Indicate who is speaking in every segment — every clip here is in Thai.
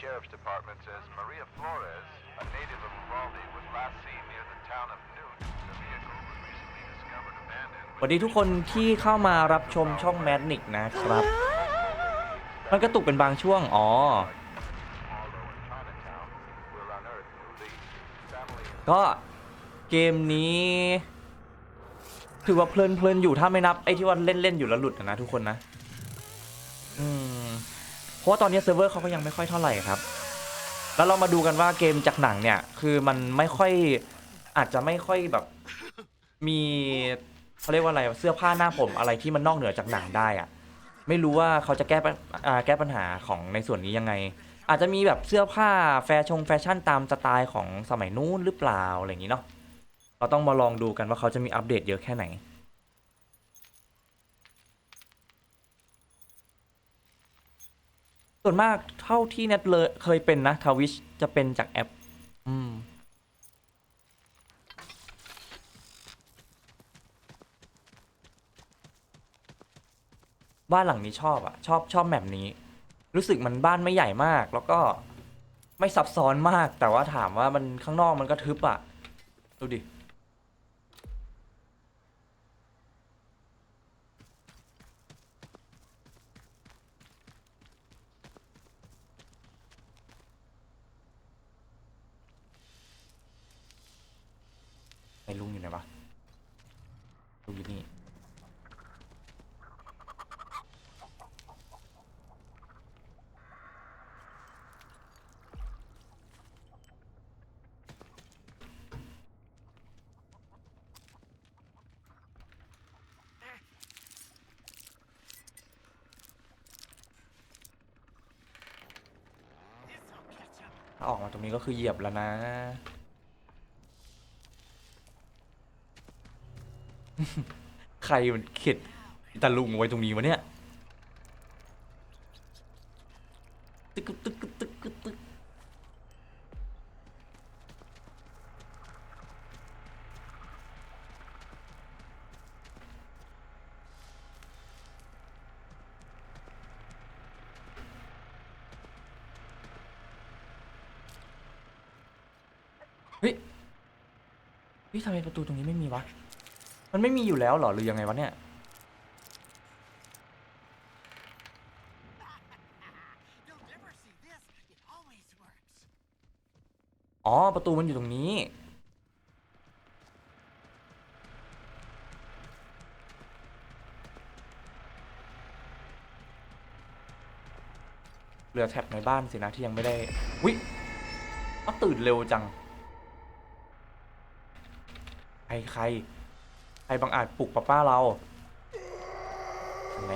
Speaker 1: Sheriff's Department says Maria Flores, a native of Uvalde, was last seen near the town of Newt. The vehicle was recently discovered abandoned.
Speaker 2: สวัสดีทุกคนที่เข้ามารับชมช่องแมดนิกนะครับ มันกระตุกเป็นบางช่วง อ๋อ
Speaker 1: Although in Chinatown will unearth new leads. Family and
Speaker 2: ก็เกมนี้ ถือว่าเพลินเพลินๆอยู่ถ้าไม่นับไอ้ที่ว่าเล่นเล่นๆอยู่แล้วหลุดอะนะทุกคนนะ อืม เพราะว่าตอนนี้เซิร์ฟเวอร์เขาก็ยังไม่ค่อยเท่าไหร่ครับ แล้วเรามาดูกันว่าเกมจากหนังเนี่ย คือมันไม่ค่อยอาจจะไม่ค่อยแบบมีเขาเรียกว่าอะไรเสื้อผ้าหน้าผมอะไรที่มันนอกเหนือจากหนังได้อะไม่รู้ว่าเขาจะแก้ปัญแก้ปัญหาของในส่วนนี้ยังไง อาจจะมีแบบเสื้อผ้าแฟชั่นแฟชั่นตามสไตล์ของสมัยนู้นหรือเปล่าอะไรอย่างนี้เนาะเราต้องมาลองดูกันว่าเขาจะมีอัปเดตเยอะแค่ไหน ส่วนมากเท่าที่เน็ตเลยเคยเป็นนะทวิชจะเป็นจากแอป อืม บ้านหลังนี้ชอบอะชอบชอบแบบนี้ รู้สึกมันบ้านไม่ใหญ่มาก แล้วก็ไม่ซับซ้อนมาก แต่ว่าถามว่ามันข้างนอกมันก็ทึบอะดูดิ ไอ้ลุงอยู่ไหนวะลุงอยู่นี่ถ้าออกมาตรงนี้ก็คือเหยียบแล้วนะ ใครมันเข็ดตะลุงไว้ตรงนี้วะเนี่ยตึกกึกตึกตึกกึกตึกเฮ้ยเฮ้ยทำไมประตูตรงนี้ไม่มีวะ มันไม่มีอยู่แล้วเหรอหรือยังไงวะเนี่ยอ๋อประตูมันอยู่ตรงนี้เหลือแท็บในบ้านสินะที่ยังไม่ได้วิอ้าวตื่นเร็วจัง ใครใคร ใครบางอาจปลุกป้าป้าเราทำไง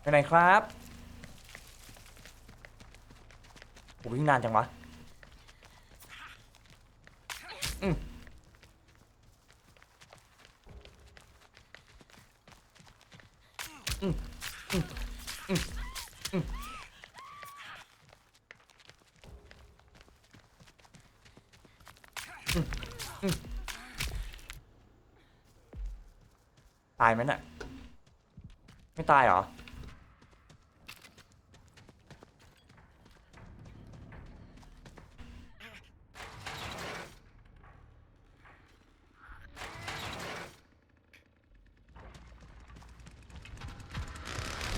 Speaker 2: ไปไหนครับวิ่งนานจังวะอืมอืมอืมอืมอืมอืมอืม ตายไหมน่ะ ไม่ตายเหรอ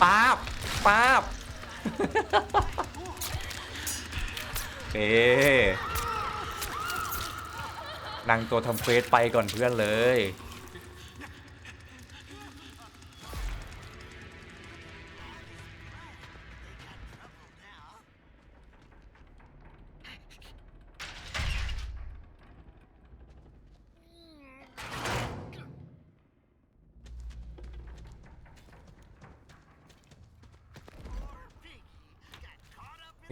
Speaker 2: ป๊าบป๊าบเอ๊นางตัวทำเฟสไปก่อนเพื่อนเลย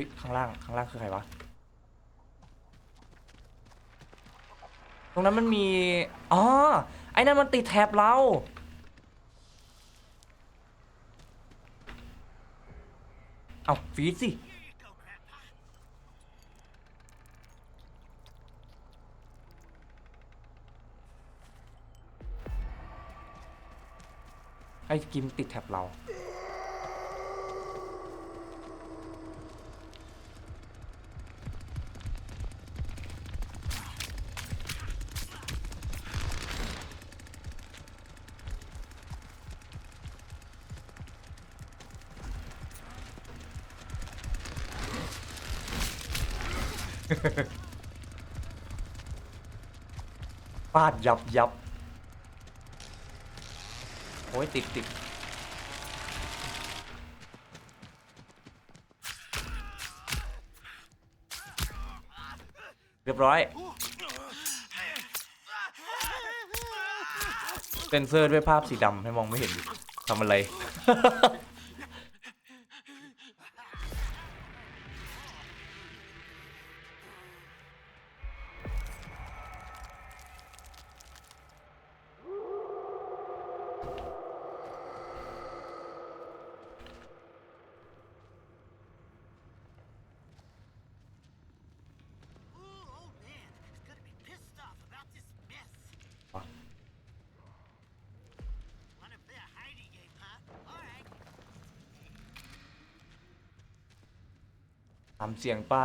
Speaker 2: ฮ้ยข้างล่างข้างล่างคือใครวะ ตรงนั้นมันมีอ๋อไอ้นั่นมันติดแถบเราเอาฟีดสิไอ้กิมติดแถบเรา ฟาดยับยับโอ้ยติดติดเรียบร้อย เซนเซอร์ด้วยภาพสีดำให้มองไม่เห็นทำอะไร ทำเสียงไป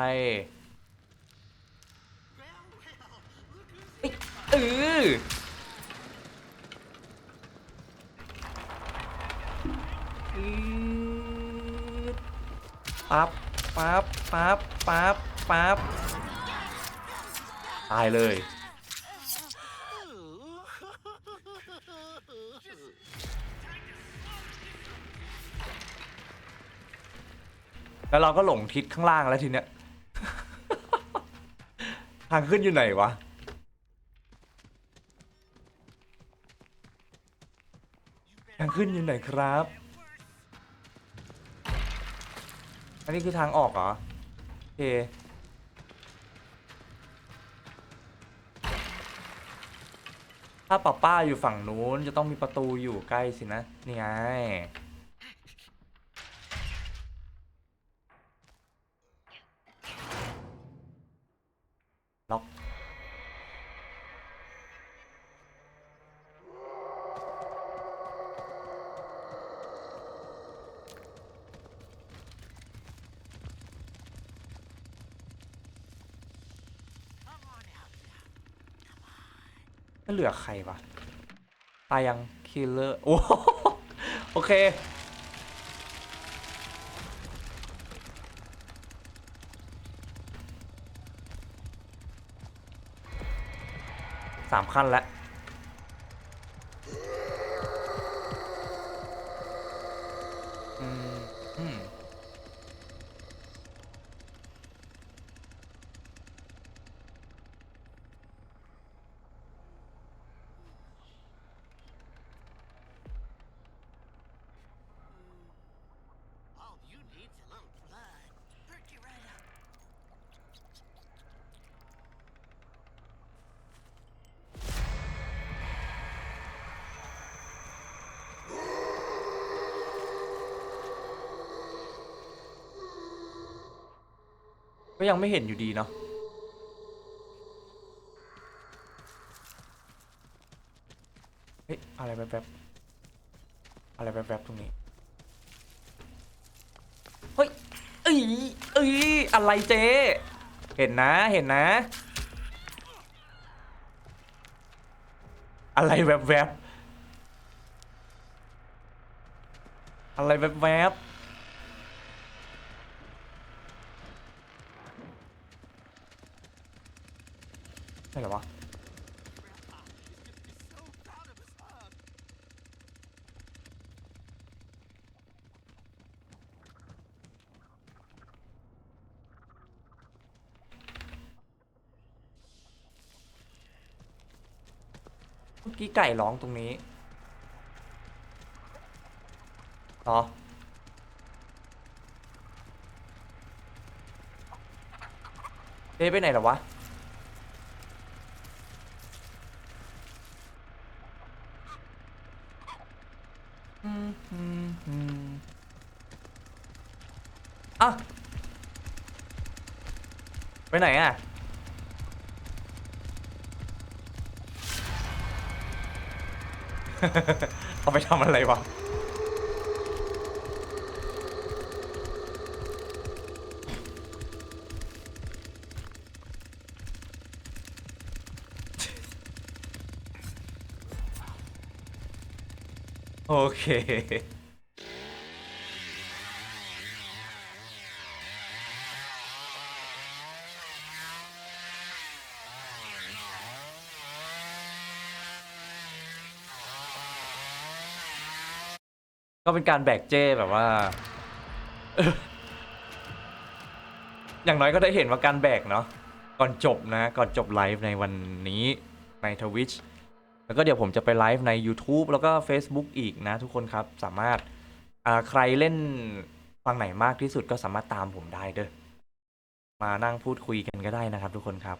Speaker 2: เออปั๊บปั๊บปั๊บปั๊บปั๊บตายเลย แล้วเราก็หลงทิศข้างล่างแล้วทีเนี้ย ทางขึ้นอยู่ไหนวะ ทางขึ้นอยู่ไหนครับ อันนี้คือทางออกเหรอโอเคถ้าป้าป้าอยู่ฝั่งนู้นจะต้องมีประตูอยู่ใกล้สินะ นี่ไง เหลือใครวะตายยังคิลเลอร์โอ้โหโอเค สามขั้นแล้ว ก็ยังไม่เห็นอยู่ดีเนาะเฮ้ยอะไรแป๊บอะไรแป๊บๆตรงนี้เฮ้ยเอ้ยเอ้ยอะไรเจ๊เห็นนะเห็นนะ อะไรแวบๆอะไรแวบๆไม่เหรอวะเมื่อกี้ไก่ร้องตรงนี้เหรอเอ๊ะไปไหนหรอวะ อืมอืมอืมอะไปไหนอะเอาไปทำอะไรวะ โอเคก็เป็นการแบกเจ้แบบว่า อย่างน้อยก็ได้เห็นว่าการแบกเนาะ ก่อนจบนะ ก่อนจบไลฟ์ในวันนี้ในทวิช แล้วก็เดี๋ยวผมจะไปไลฟ์ใน YouTube แล้วก็ Facebook อีกนะทุกคนครับ สามารถใครเล่นฟังไหนมากที่สุดก็สามารถตามผมได้เด้อมานั่งพูดคุยกันก็ได้นะครับทุกคนครับ